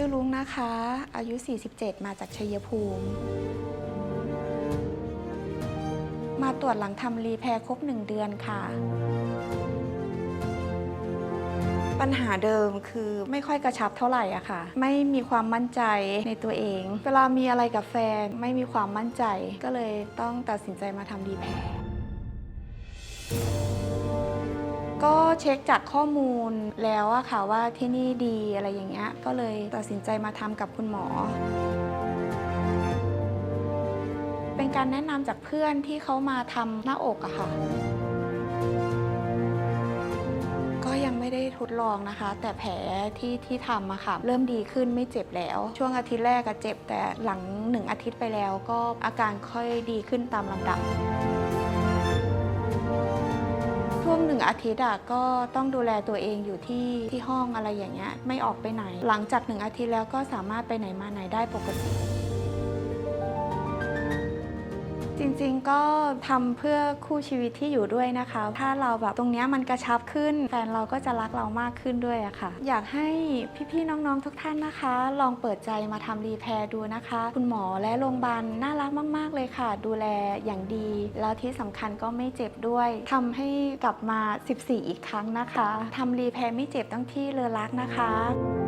ชื่อลุงนะคะ อายุ 47 มาจากชัยภูมิ มาตรวจหลังทำรีแพรครบ1เดือนค่ะ ปัญหาเดิมคือไม่ค่อยกระชับเท่าไหร่อะค่ะ ไม่มีความมั่นใจในตัวเอง เวลามีอะไรกับแฟนไม่มีความมั่นใจ ก็เลยต้องตัดสินใจมาทำรีแพร เช็คจากข้อมูลแล้วอะค่ะว่าที่นี่ดีอะไรอย่างเงี้ยก็เลยตัดสินใจมาทำกับคุณหมอ เป็นการแนะนำจากเพื่อนที่เขามาทำหน้าอกอะค่ะ ก็ยังไม่ได้ทดลองนะคะ แต่แผลที่ที่ทำอะค่ะ เริ่มดีขึ้นไม่เจ็บแล้ว ช่วงอาทิตย์แรกอะเจ็บแต่หลังหนึ่งอาทิตย์ไปแล้ว ก็อาการค่อยดีขึ้นตามลำดับ หนึ่งอาทิตย์อะก็ต้องดูแลตัวเองอยู่ที่ที่ห้องอะไรอย่างเงี้ยไม่ออกไปไหน หลังจากหนึ่งอาทิตย์แล้วก็สามารถไปไหนมาไหนได้ปกติ จริงๆก็ทำเพื่อคู่ชีวิตที่อยู่ด้วยนะคะ ถ้าเราแบบตรงนี้มันกระชับขึ้น แฟนเราก็จะรักเรามากขึ้นด้วยอะค่ะ อยากให้พี่ๆน้องๆทุกท่านนะคะ ลองเปิดใจมาทำรีแพร์ดูนะคะ คุณหมอและโรงพยาบาลน่ารักมากๆเลยค่ะ ดูแลอย่างดี แล้วที่สำคัญก็ไม่เจ็บด้วยทำให้กลับมา 14 อีกครั้งนะคะทำรีแพร์ไม่เจ็บต้องที่เลอรักนะคะ